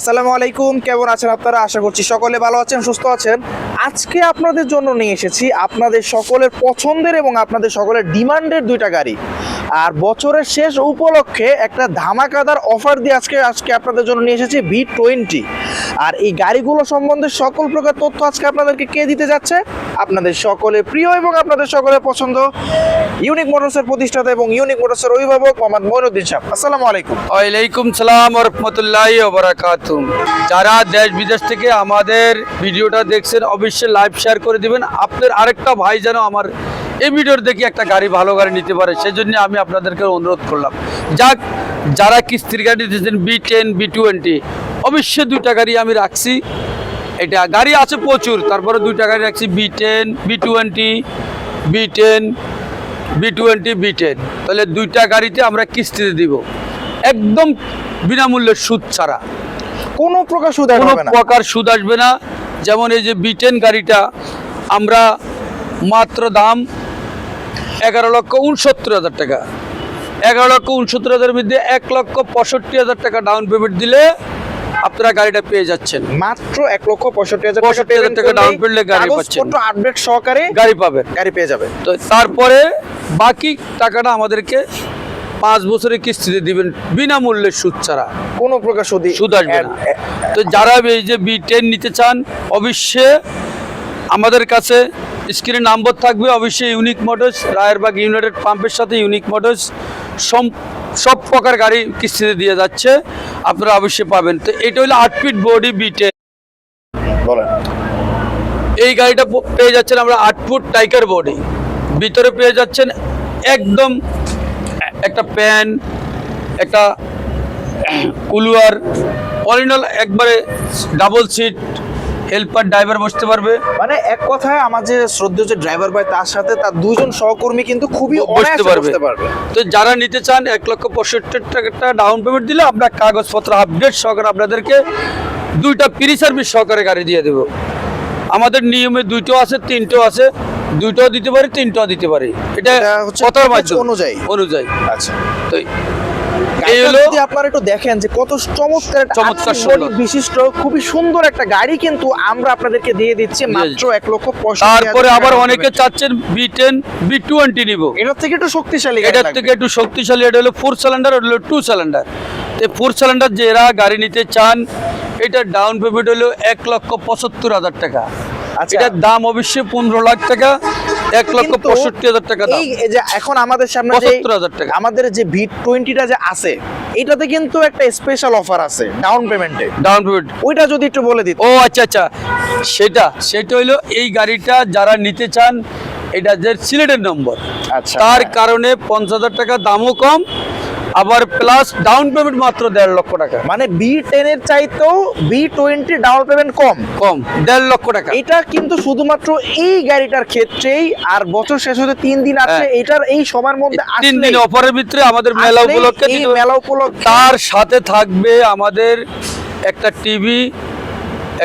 আসসালামু আলাইকুম, কেমন আছেন আপনারা? আশা করছি সকলে ভালো আছেন, সুস্থ আছেন। আজকে আপনাদের জন্য নিয়ে এসেছি আপনাদের সকলের পছন্দের এবং আপনাদের সকলের ডিমান্ডের দুইটা গাড়ি। আর বছরের শেষ উপলক্ষে একটা ধামাকাদার অফার দিয়ে আজকে আজকে আপনাদের জন্য নিয়ে এসেছি ভি টোয়েন্টি আর এই গাড়িগুলো সম্বন্ধে সকল প্রকার তথ্য আজকে আপনাদেরকে কে দিতে যাচ্ছে? আপনাদের সকলে প্রিয় এবং আপনাদের সকলে পছন্দ ইউনিক মোটরসের প্রতিষ্ঠাতা এবং ইউনিক মোটরসের অভিভাবক মোহাম্মদ মইনুদ্দিন সাহেব। আসসালামু আলাইকুম। ওয়ালাইকুম সালাম রহমতুল্লাহ ওবরাকাতুম যারা দেশ বিদেশ থেকে আমাদের ভিডিওটা দেখছেন, অবশ্যই লাইভ শেয়ার করে দিবেন। আপনার আরেকটা ভাই যেন আমার এই ভিডিওর দেখে একটা গাড়ি ভালো গাড়ি নিতে পারে সেজন্য আমি আপনাদেরকে অনুরোধ করলাম। যাক যারা কিস্তির গাড়ি দিয়েছেন বি টেন বি টোয়েন্টি অবশ্যই দুইটা গাড়ি আমি রাখছি। এটা গাড়ি আছে প্রচুর তারপরে দুইটা গাড়ি রাখছি B ten B twenty B ten B twenty B ten তাহলে দুইটা গাড়িতে আমরা কিস্তিতে দিব। একদম বিনামূল্যে সুদ ছাড়া। কোনো প্রকার সুদ কোনো প্রকার সুদ আসবে না। যেমন এই যে বি টেন গাড়িটা আমরা মাত্র দাম এগারো লক্ষ উনসত্তর হাজার টাকা। এগারো লক্ষ উনসত্তর হাজারের মধ্যে এক লক্ষ পঁয়ষট্টি হাজার টাকা ডাউন পেমেন্ট দিলে আপনারা গাড়িটা পেয়ে যাচ্ছেন। মাত্র এক লক্ষ পঁয়ষট্টি হাজার 65,000 টাকা down payment গাড়ি পাচ্ছেন। আপডেট সহকারে গাড়ি পাবেন। গাড়ি পেয়ে যাবে তো তারপরে বাকি টাকাটা আমাদেরকে পাঁচ বছরের কিস্তিতে দিবেন বিনামূল্যে সুদ ছাড়া। কোনো প্রকার সুদি সুদ আসবে না। তো যারা এই যে বি টেন নিতে চান অবশ্যই আমাদের কাছে স্ক্রিনে নাম্বার থাকবে অবশ্যই ইউনিক মোটরস রায়েরবাগ ইউনাইটেড পাম্পের সাথে ইউনিক মোটরস সব সব প্রকার গাড়ি কিস্তিতে দিয়ে যাচ্ছে আপনারা অবশ্যই পাবেন। তো এটা হলো আট ফিট বডি বিটে বলেন। এই গাড়িটা পেয়ে যাচ্ছেন আমরা আট ফুট টাইকার বডি ভিতরে পেয়ে যাচ্ছেন একদম একটা প্যান একটা কুলুয়ার অরিজিনাল একবারে ডাবল সিট হেল্পার ড্রাইভার বসতে পারবে। মানে এক কথায় আমার যে শ্রদ্ধেয় যে ড্রাইভার ভাই তার সাথে তার দুজন সহকর্মী কিন্তু খুবই বসতে পারবে। তো যারা নিতে চান এক লক্ষ পঁয়ষট্টি টাকা ডাউন পেমেন্ট দিলে আমরা কাগজপত্র আপডেট সহকারে আপনাদেরকে দুইটা প্রি সার্ভিস সহকারে গাড়ি দিয়ে দেবো। আমাদের নিয়মে দুইটাও আছে তিনটেও আছে। দুইটাও দিতে পারি তিনটাও দিতে পারি। এটা কথার মাধ্যমে। অনুযায়ী। অনুযায়ী। আচ্ছা। তো যদি আপনারা একটু দেখেন যে কত চমৎকার চমৎকার। বিশিষ্ট খুবই সুন্দর একটা গাড়ি কিন্তু আমরা আপনাদেরকে দিয়ে দিচ্ছি মাত্র এক লক্ষ তারপরে আবার অনেকে। চাচ্ছেন বি টেন বি টোয়েন্টি নিবো। এটার থেকে একটু শক্তিশালী এটার থেকে একটু শক্তিশালী এটা হলো ফোর সিলিন্ডার ওটা হলো টু সিলিন্ডার তো ফোর সিলিন্ডার যে এরা গাড়ি নিতে চান এটার ডাউন পেমেন্ট হলো এক লক্ষ পঁচাত্তর হাজার টাকা। আচ্ছা। এটার দাম অবশ্যই পনেরো লাখ টাকা। এক লক্ষ পঁয়ষট্টি হাজার টাকা এই যে এখন আমাদের সামনে 75,000 টাকা। আমাদের যে ভি টোয়েন্টিটা যে আছে এটাতে কিন্তু একটা স্পেশাল অফার আছে ডাউন পেমেন্টে ডাউন পেমেন্ট ওইটা যদি একটু বলে দিত। ও আচ্ছা আচ্ছা। সেটা সেটা হইল এই গাড়িটা যারা নিতে চান এটা যে সিলেটের নম্বর আচ্ছা। তার কারণে পঞ্চাশ হাজার টাকা দামও কম আবার প্লাস ডাউন পেমেন্ট মাত্র দেড় লক্ষ টাকা। মানে বি টেন এর চাইতেও বি টোয়েন্টি ডাউন পেমেন্ট কম। কম দেড় লক্ষ টাকা। এটা কিন্তু শুধুমাত্র এই গাড়িটার ক্ষেত্রেই আর বছর শেষ হতে তিন দিন আছে হ্যাঁ। এটার এই সময়ের মধ্যে তিন দিন অফারের ভিতরে আমাদের মেলা উপলক্ষে এই মেলা উপলক্ষে তার সাথে থাকবে আমাদের একটা টিভি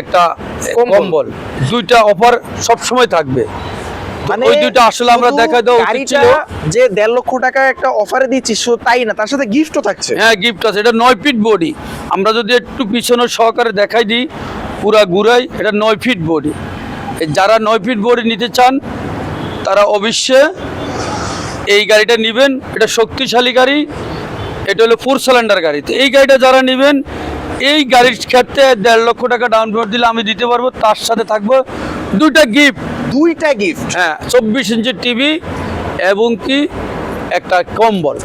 একটা কম্বল। দুইটা অফার সবসময় থাকবে। মানে ওই দুইটা আসলে আমরা শুধু দেখা দেওয়া গাড়িটা ছিল। যে দেড় লক্ষ টাকা একটা অফারে দিচ্ছি তাই না? তার সাথে গিফটও থাকছে। হ্যাঁ গিফট আছে। এটা নয় ফিট বডি আমরা যদি একটু পিছনে সহকারে দেখাই দিই পুরা ঘুরাই এটা নয় ফিট বডি যারা নয় ফিট বডি নিতে চান তারা অবশ্যই এই গাড়িটা নেবেন। এটা শক্তিশালী গাড়ি। এটা হলো ফোর সিলিন্ডার গাড়ি। তো এই গাড়িটা যারা নেবেন এই গাড়ির ক্ষেত্রে দেড় লক্ষ টাকা ডাউন পেমেন্ট দিলে আমি দিতে পারব। তার সাথে থাকব দুইটা গিফট দুইটা গিফট হ্যাঁ চব্বিশ ইঞ্চির টিভি এবং কি একটা কম্বল।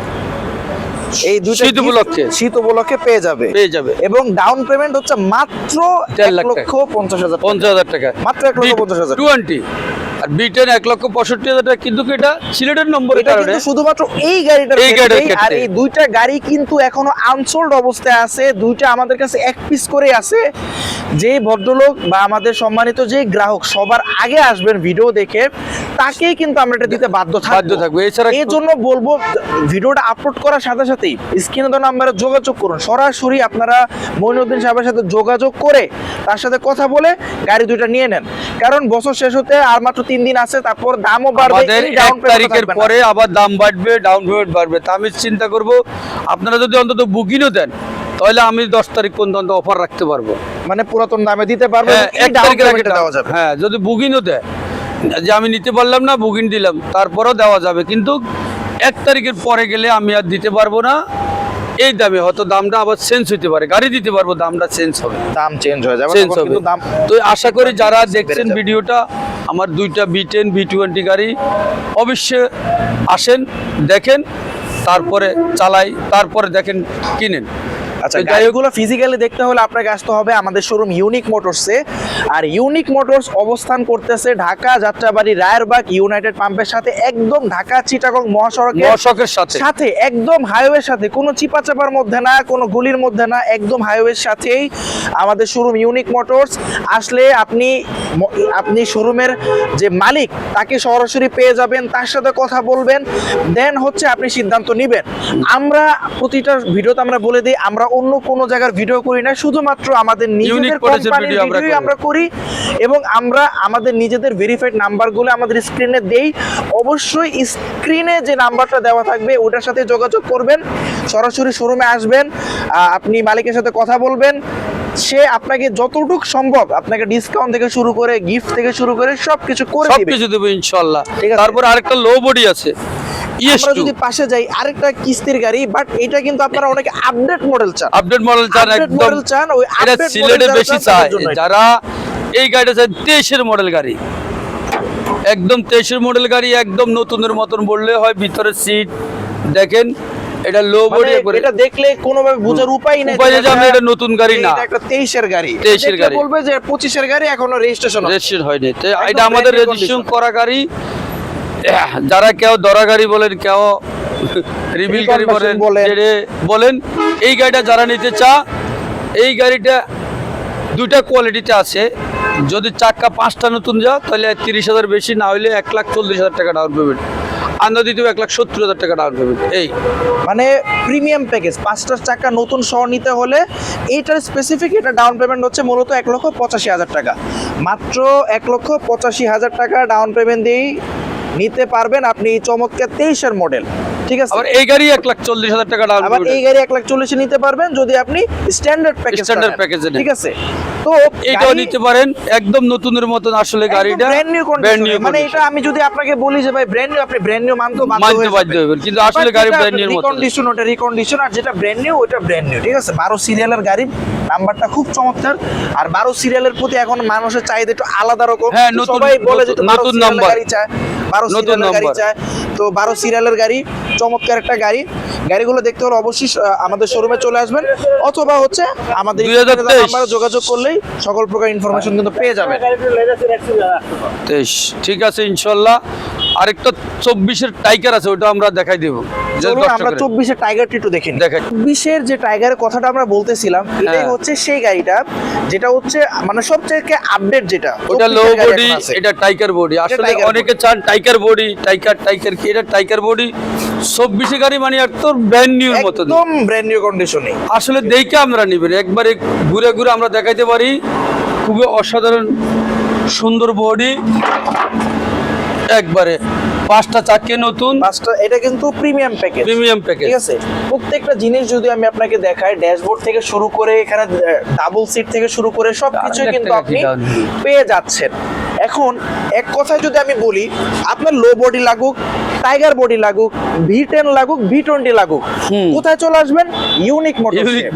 এই দুইটা শীত উপলক্ষে। শীত উপলক্ষে পেয়ে যাবে। পেয়ে যাবে। এবং ডাউন পেমেন্ট হচ্ছে মাত্র এক লাখ লক্ষ পঞ্চাশ হাজার পঞ্চাশ হাজার টাকা। মাত্র এক লক্ষ পঞ্চাশ হাজার। টোয়েন্টি আর বিটেন এক লক্ষ পঁয়ষট্টি হাজার টাকা। কিন্তু এটা? সিলেটের নম্বরের এটা কিন্তু শুধুমাত্র এই গাড়িটার এই আর এই দুইটা গাড়ি কিন্তু এখনও আনসোল্ড অবস্থায় আছে। দুইটা আমাদের কাছে এক পিস করে আছে। যে ভদ্রলোক বা আমাদের সম্মানিত যে গ্রাহক সবার আগে আসবেন ভিডিও দেখে তাকেই কিন্তু আমরা এটা দিতে বাধ্য বাধ্য থাকব। এছাড়া এই জন্য বলব ভিডিওটা আপলোড করার সাথে সাথেই স্ক্রিনে দেওয়া নাম্বারে যোগাযোগ করুন। সরাসরি আপনারা মইনুদ্দিন সাহেবের সাথে যোগাযোগ করে তার সাথে কথা বলে গাড়ি দুইটা নিয়ে নেন। কারণ বছর শেষ হতে আর মাত্র তিন দিন আছে তারপর দামও বাড়বে এক তারিখের পরে আবার দাম বাড়বে ডাউন পেমেন্ট বাড়বে। তা আমি চিন্তা করব আপনারা যদি অন্তত বুকিংও দেন তাহলে আমি দশ তারিখ পর্যন্ত অফার রাখতে পারব। মানে পুরাতন দামে দিতে পারবেন হ্যাঁ এক তারিখের আগে দেওয়া যাবে। হ্যাঁ যদি বুকিংও দেয় যে আমি নিতে পারলাম না বুকিং দিলাম তারপরেও দেওয়া যাবে। কিন্তু এক তারিখের পরে গেলে আমি আর দিতে পারব না। এই দামে হয়তো দামটা আবার চেঞ্জ হতে পারে। গাড়ি দিতে পারব দামটা চেঞ্জ হবে। দাম চেঞ্জ হয়ে যাবে চেঞ্জ হবে। তো আশা করি যারা দেখছেন। ভিডিওটা আমার দুইটা বি টেন বি টোয়েন্টি গাড়ি অবশ্যই আসেন দেখেন তারপরে চালাই তারপরে দেখেন কিনেন। আচ্ছা গাড়িগুলো ফিজিক্যালি দেখতে হলে আপনাকে আসতে হবে আমাদের শোরুম ইউনিক মোটরসে আর ইউনিক মোটরস অবস্থান করতেছে ঢাকা যাত্রাবাড়ি রায়েরবাগ ইউনাইটেড পাম্পের সাথে একদম ঢাকা চিটাগং মহাসড়কে মশকের সাথে। সাথে একদম হাইওয়ের সাথে কোনো চিপা চাপার মধ্যে না কোনো গুলির মধ্যে না একদম হাইওয়ের সাথেই আমাদের শোরুম ইউনিক মোটরস আসলে আপনি আপনি শোরুমের যে মালিক তাকে সরাসরি পেয়ে যাবেন তার সাথে কথা বলবেন দেন হচ্ছে আপনি সিদ্ধান্ত নেবেন আমরা প্রতিটা ভিডিওতে আমরা বলে দিই আমরা অন্য কোনো জায়গার ভিডিও করি না শুধুমাত্র আমাদের নিজেদের কোম্পানির video আমরা করি। এবং আমরা আমাদের নিজেদের ভেরিফাইড নাম্বারগুলো আমাদের স্ক্রিনে দেই অবশ্যই স্ক্রিনে যে নাম্বারটা দেওয়া থাকবে ওটার সাথে যোগাযোগ করবেন সরাসরি শোরুমে আসবেন আপনি মালিকের সাথে কথা বলবেন সে আপনাকে যতটুকু সম্ভব আপনাকে ডিসকাউন্ট থেকে শুরু করে গিফট থেকে শুরু করে সবকিছু করে দিবে। কিছু দেবো আছে। তারপরে আরেকটা লো বডি আছে। আমরা যদি পাশে যাই আরেকটা কিস্তির গাড়ি বাট এটা কিন্তু আপনারা অনেকে আপডেট মডেল চান। আপডেট মডেল চান একদম। model চান, ওই এটা সিলেটে বেশি চায়। যারা এই গাড়িটা চায় দেশের মডেল গাড়ি। একদম তেইশের মডেল গাড়ি একদম নতুনের মতন বললে হয় ভিতরে সিট দেখেন। এটা লো বডি এটা দেখলে কোনোভাবে বোঝার উপায় নেই উপায় যে এটা- নতুন গাড়ি না। এটা একটা তেইশের গাড়ি। 23 এর গাড়ি। বলবে যে পঁচিশের গাড়ি এখনও রেজিস্ট্রেশন রেজিস্ট্রেশন হয়নি। তো এটা আমাদের রেজিস্ট্রেশন করা গাড়ি। যারা কেউ দরা গাড়ি বলেন কেউ রিভিল গাড়ি বলেন বলেন। বলেন এই গাড়িটা যারা নিতে চা এই গাড়িটা দুইটা কোয়ালিটিতে আছে। যদি চাক্কা পাঁচটা নতুন যাও তাহলে তিরিশ হাজার বেশি না হলে এক লাখ চল্লিশ হাজার টাকা ডাউন পেমেন্ট আন্দা দিতে হবে এক লাখ সত্তর হাজার টাকা ডাউন পেমেন্ট এই। মানে প্রিমিয়াম প্যাকেজ পাঁচটা চাকা নতুন শহর নিতে হলে এইটার স্পেসিফিক এটা ডাউন পেমেন্ট হচ্ছে মূলত এক লক্ষ পঁচাশি হাজার টাকা। মাত্র এক লক্ষ পঁচাশি হাজার টাকা ডাউন পেমেন্ট দিয়েই নিতে পারবেন আপনি চমৎকার তেইশের মডেল ঠিক আছে? আবার এই গাড়ি এক লাখ চল্লিশ হাজার টাকা ডাউন আবার এই গাড়ি এক লাখ চল্লিশে নিতে পারবেন যদি আপনি স্ট্যান্ডার্ড প্যাকেজ Standard package ঠিক আছে? তো এইটাও নিতে পারেন একদম নতুনের মতন আসলে গাড়িটা ব্র্যান্ড নিউ মানে এটা আমি যদি আপনাকে বলি যে ভাই ব্র্যান্ড নিউ আপনি ব্র্যান্ড নিউ মানতে মানতে বাধ্য হবেন কিন্তু আসলে গাড়ি ব্র্যান্ড নিউ রিকন্ডিশন ওটা রিকন্ডিশন আর যেটা ব্র্যান্ড নিউ ওটা ব্র্যান্ড নিউ ঠিক আছে? বারো সিরিয়ালের গাড়ির নাম্বারটা খুব চমৎকার। আর বারো সিরিয়ালের প্রতি এখন মানুষের চাহিদা একটু আলাদা রকম। হ্যাঁ, সবাই বলে যে নতুন- বারো নাম্বার। গাড়ি চায় বারো সিরিয়ালের গাড়ি চায়। তো বারো সিরিয়ালের গাড়ি চমৎকার একটা গাড়ি। গাড়িগুলো দেখতে হলে অবশ্যই আমাদের শোরুমে চলে আসবেন। অথবা হচ্ছে আমাদের 2023 নাম্বারে যোগাযোগ করলেই সকল প্রকার ইনফরমেশন কিন্তু পেয়ে যাবেন। ঠিক আছে ইনশাল্লাহ। আরেকটা চব্বিশের টাইকার আছে ওটা আমরা দেখাই দেব। আমরা চব্বিশের টাইগারটি একটু দেখে নিই। চব্বিশের যে টাইগারের কথাটা আমরা বলতেছিলাম এটাই হ্যাঁ। হচ্ছে সেই গাড়িটা যেটা হচ্ছে মানে সবচেয়ে আপডেট যেটা। ওটা লো বডি। এটা টাইগার বডি আসলে অনেকে চান টাইগার বডি টাইগার টাইগার কি এটা টাইগার বডি চব্বিশে গাড়ি মানে একদম ব্র্যান্ড নিউর মতো একদম ব্র্যান্ড নিউ কন্ডিশনে আসলে দেখে আমরা নিবেন একবারে ঘুরে ঘুরে আমরা দেখাইতে পারি। খুবই অসাধারণ সুন্দর বডি একবারে পাঁচটা চাকে নতুন। পাঁচটা এটা কিন্তু প্রিমিয়াম প্যাকেজ প্রিমিয়াম প্যাকেজ ঠিক আছে? প্রত্যেকটা জিনিস যদি আমি আপনাকে দেখাই ড্যাশবোর্ড থেকে শুরু করে এখানে ডাবল সিট থেকে শুরু করে সবকিছু কিন্তু আপনি? পেয়ে যাচ্ছেন। এখন এক কথায় যদি আমি বলি আপনার লো বডি লাগুক টাইগার বডি লাগুক ভি টেন লাগুক ভি টোয়েন্টি লাগুক কোথায় চলে আসবেন? ইউনিক মোটর ইউনিক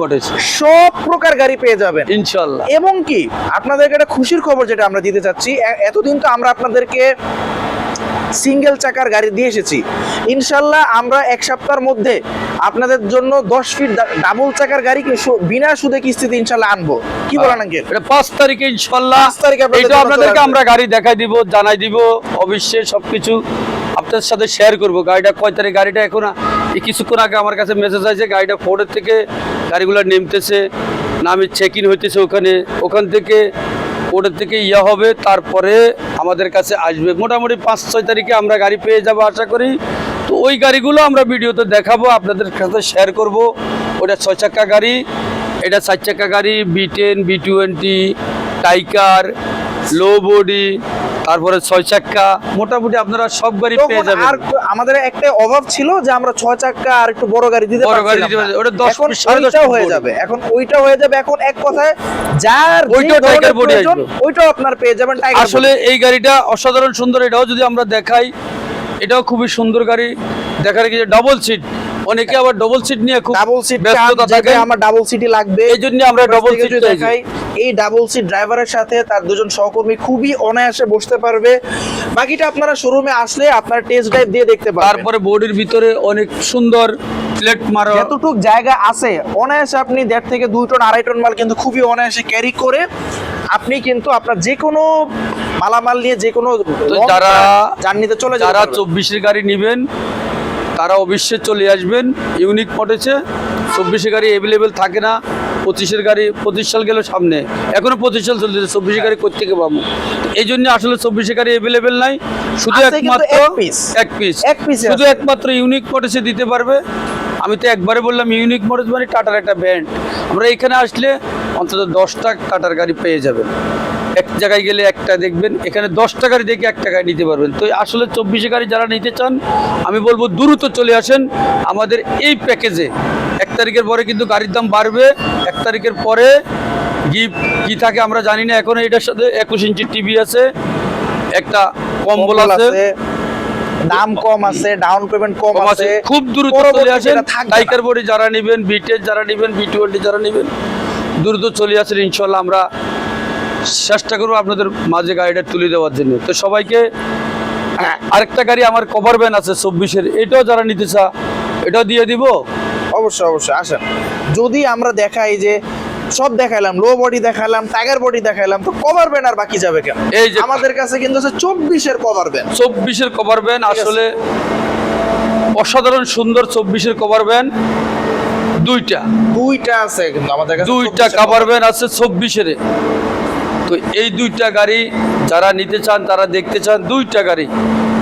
সব প্রকার গাড়ি পেয়ে যাবেন। ইনশাল্লাহ। এবং কি আপনাদেরকে একটা খুশির খবর যেটা আমরা দিতে চাচ্ছি এতদিন তো আমরা আপনাদেরকে সিঙ্গেল চাকার গাড়ি দিয়ে এসেছি। ইনশাল্লাহ আমরা এক সপ্তাহের মধ্যে আপনাদের জন্য দশ ফিট ডাবল চাকার গাড়িকে বিনা সুদে কিস্তিতে ইনশাল্লাহ আনব। কি বলেন আঙ্কেল? পাঁচ তারিখে ইনশাল্লাহ। তারিখে আপনাদেরকে আমরা গাড়ি দেখাই দিব জানাই দিব অবশ্যই সবকিছু আপনাদের সাথে শেয়ার করব। গাড়িটা কয় তারিখ? গাড়িটা এখন এই কিছুক্ষণ আগে আমার কাছে মেসেজ আছে গাড়িটা ফোর্ডের থেকে গাড়িগুলো নেমতেছে নামে চেক ইন হইতেছে ওখানে। ওখান থেকে ওটার থেকে ইয়া হবে, তারপরে আমাদের কাছে আসবে। মোটামুটি পাঁচ, ছয় তারিখে আমরা গাড়ি পেয়ে যাব আশা করি। তো ওই গাড়িগুলো আমরা ভিডিওতে দেখাবো, আপনাদের সাথে শেয়ার করব। ওটা ছয় চাক্কা গাড়ি, এটা চার চাকা গাড়ি B ten B twenty tiger low body তারপরে ছয় চাক্কা। মোটামুটি আপনারা সব গাড়ি পেয়ে যাবেন। আর আমাদের একটা অভাব ছিল যে আমরা ছয় চাক্কা আর একটু বড় গাড়ি দিতে বড় গাড়ি দিতে ওটা 10 এখন ফুট, সাড়ে দশ ওইটাও ফুট হয়ে যাবে। এখন ওইটা হয়ে যাবে। এখন এক কথায় যার ধরনের টাইগার বডি আসবে। ওইটাও আপনার পেয়ে যাবেন টাইগার আসলে এই গাড়িটা অসাধারণ সুন্দর এটাও যদি আমরা দেখাই এটাও খুবই সুন্দর গাড়ি। দেখার কি ডাবল সিট অনেকে আবার ডবল সিট নিয়ে খুব ডাবল সিট ব্যস্ততা থাকে আমার ডাবল সিটি লাগবে। এই জন্য আমরা যদি চাইছি। দেখাই এই ডাবল সিট ড্রাইভারের সাথে তার দুজন সহকর্মী খুবই অনায়াসে বসতে পারবে। বাকিটা আপনারা শোরুমে আসলে আপনার টেস্ট ড্রাইভ দিয়ে দেখতে পারবেন। তারপরে বডির ভিতরে অনেক সুন্দর প্লেট মারা যতটুক জায়গা আছে। অনায়াসে আপনি দেড় থেকে দুই টন আড়াই টন মাল কিন্তু খুবই অনায়াসে ক্যারি করে আপনি কিন্তু আপনার যে কোনো মালামাল নিয়ে যে কোনো যারা- জার্নিতে চলে যারা চব্বিশের গাড়ি নেবেন তারা অবশ্যই চলে আসবেন। ইউনিক পটেছে চব্বিশের গাড়ি অ্যাভেলেবেল থাকে না। পঁচিশের গাড়ি পঁচিশ সাল গেল সামনে। এখনও পঁচিশ সাল চলতেছে চব্বিশের গাড়ি কোথেকে পাবো? এই জন্য আসলে চব্বিশের গাড়ি অ্যাভেলেবেল নাই। শুধু একমাত্র এক পিস এক piece শুধু একমাত্র ইউনিক মডেসে দিতে পারবে। আমি তো একবারে বললাম ইউনিক মডেস মানে টাটার একটা ব্যান্ড আমরা এখানে আসলে অন্তত দশটা টাটার গাড়ি পেয়ে যাবেন। এক জায়গায় গেলে একটা দেখবেন এখানে দশটা গাড়ি দেখে একটা গাড়ি নিতে পারবেন। তো আসলে চব্বিশে গাড়ি যারা নিতে চান আমি বলব দ্রুত চলে আসেন। আমাদের এই প্যাকেজে তারিখের পরে কিন্তু গাড়ির দাম বাড়বে। এক তারিখের পরে গিফট কি থাকে আমরা জানি না। এখন এটার সাথে একুশ ইঞ্চি টিভি আছে একটা কম্বল আছে। দাম কম আছে ডাউন পেমেন্ট কম আছে। খুব দ্রুত চলে আসেন। বডি যারা নেবেন বিটের যারা নেবেন বি টোয়েন্টি যারা নেবেন দ্রুত চলে আসেন ইনশাল্লাহ। আমরা চেষ্টা করব আপনাদের মাঝে গাড়িটা তুলে দেওয়ার জন্য। তো সবাইকে আরেকটা গাড়ি আমার কভার ভ্যান আছে চব্বিশের। এটাও যারা নিতে চা এটাও দিয়ে দিব। অবশ্যই অবশ্যই। আসেন। যদি আমরা দেখাই যে সব দেখাইলাম লো বডি দেখাইলাম টাইগার বডি দেখাইলাম তো কভার ব্যান আর বাকি যাবে কেন? এই যে- আমাদের কাছে কিন্তু আছে চব্বিশের কভার ব্যান চব্বিশের কভার আছে। আসলে অসাধারণ সুন্দর চব্বিশের কভার ভ্যান দুইটা। দুইটা আছে কিন্তু আমাদের কাছে দুইটা 24 এর কাভার ভ্যান আছে চব্বিশের তো এই দুইটা গাড়ি যারা নিতে চান তারা দেখতে চান দুইটা গাড়ি।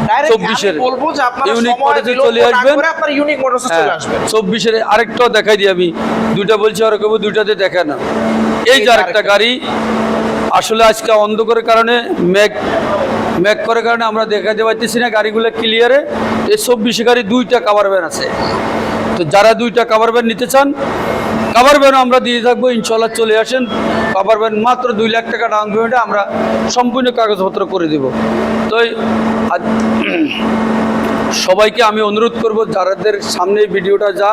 Direct 24 এর আমি বলব যে আপনারা Unique সময় model এ বিলম্ব চলে না আসবেন। করে আপনারা ইউনিক মোটরসে হ্যাঁ, চলে আসবেন। চব্বিশের আরেকটাও দেখাই দিই আমি। দুইটা বলছি আর কেউ দুইটাতে দেখা না। এই যে আরেকটা আরেকটা। গাড়ি আসলে আজকে অন্ধকারের কারণে মেঘ মেঘ করার কারণে আমরা দেখাতে পারতেছি না গাড়িগুলো ক্লিয়ারে এই চব্বিশে গাড়ি দুইটা কাভার ভ্যান আছে। তো যারা দুইটা কাভার ভ্যান নিতে চান কাভার ভ্যানও আমরা দিয়ে থাকব ইনশাল্লাহ চলে আসেন। কাভার ভ্যান মাত্র দুই লাখ টাকা ডাউন পেমেন্টে আমরা সম্পূর্ণ কাগজপত্র করে দেব। তো সবাইকে আমি অনুরোধ করব যারাদের সামনে ভিডিওটা যা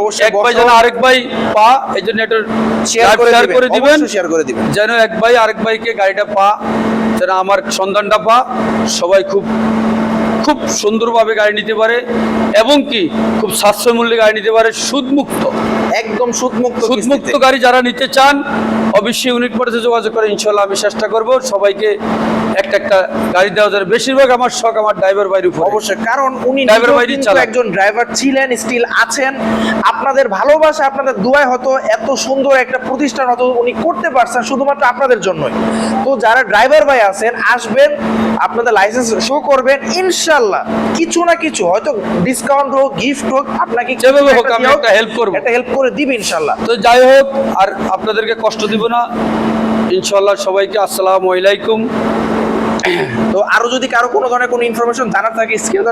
অবশ্যই এক ভাই যেন আরেক ভাই পা এই জন্য এটা শেয়ার করে শেয়ার করে দিবেন। শেয়ার করে দিবেন। যেন এক ভাই আরেক ভাইকে গাড়িটা পা যেন আমার সন্ধানটা পা সবাই খুব খুব সুন্দরভাবে গাড়ি নিতে পারে এবং কি খুব সাশ্রয় মূল্যে গাড়ি নিতে পারে সুদমুক্ত। একদম সুদমুক্ত সুদমুক্ত গাড়ি যারা নিতে চান অবশ্যই ইউনিট মোটরসে যোগাযোগ করে ইনশাল্লাহ আমি চেষ্টা করব সবাইকে একটা একটা গাড়ি দেওয়া যায় বেশিরভাগ আমার শখ আমার ড্রাইভার বাইর উপর। অবশ্যই কারণ উনি কিন্তু চালান। একজন ড্রাইভার ছিলেন স্টিল আছেন। আপনাদের ভালোবাসা আপনাদের দুয়ায় হয়তো এত সুন্দর একটা প্রতিষ্ঠান হয়তো উনি করতে পারছেন শুধুমাত্র আপনাদের জন্যই। তো যারা ড্রাইভার ভাই আছেন আসবেন আপনাদের লাইসেন্স শো করবেন ইনশাল্লাহ কিছু না কিছু হয়তো ডিসকাউন্ট হোক গিফট হোক আপনাকে যেভাবে হোক আমি একটা help করব। একটা হেল্প করে দিবে ইনশাল্লাহ তো যাই হোক আর আপনাদেরকে কষ্ট দিব না। ইনশাল্লাহ সবাইকে আসসালাম আলাইকুম। তো আরও যদি কারও কোনো ধরনের কোনো ইনফরমেশন জানার থাকে স্ক্রিন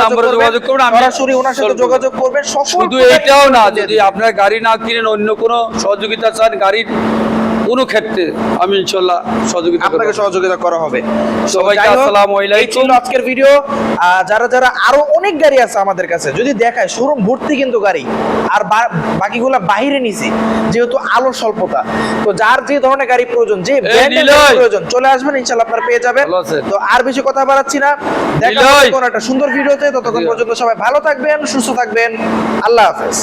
নাম্বারে যোগাযোগ করবেন সরাসরি ওনার সাথে যোগাযোগ করবেন শুধু এটাও এইটাও না যদি আপনার গাড়ি না কিনেন অন্য কোনো সহযোগিতা চান গাড়ির কোনো ক্ষেত্রে আমি ইনশাল্লাহ সহযোগিতা আপনাকে সহযোগিতা করা হবে। সবাইকে আসসালামু আলাইকুম। আজকের ভিডিও। যারা যারা আরও অনেক গাড়ি আছে আমাদের কাছে যদি দেখায় শোরুম ভর্তি কিন্তু গাড়ি। আর বাকিগুলা বাইরে নিছি যেহেতু আলো স্বল্পতা। তো যার যে ধরনের গাড়ি প্রয়োজন যে ব্র্যান্ডের প্রয়োজন চলে আসবেন ইনশাআল্লাহ আপনারা পেয়ে যাবেন। তো আর বেশি কথা বাড়াচ্ছি না। দেখা হবে কোনো একটা সুন্দর ভিডিওতে ততক্ষণ পর্যন্ত সবাই ভালো থাকবেন সুস্থ থাকবেন। আল্লাহ হাফেজ।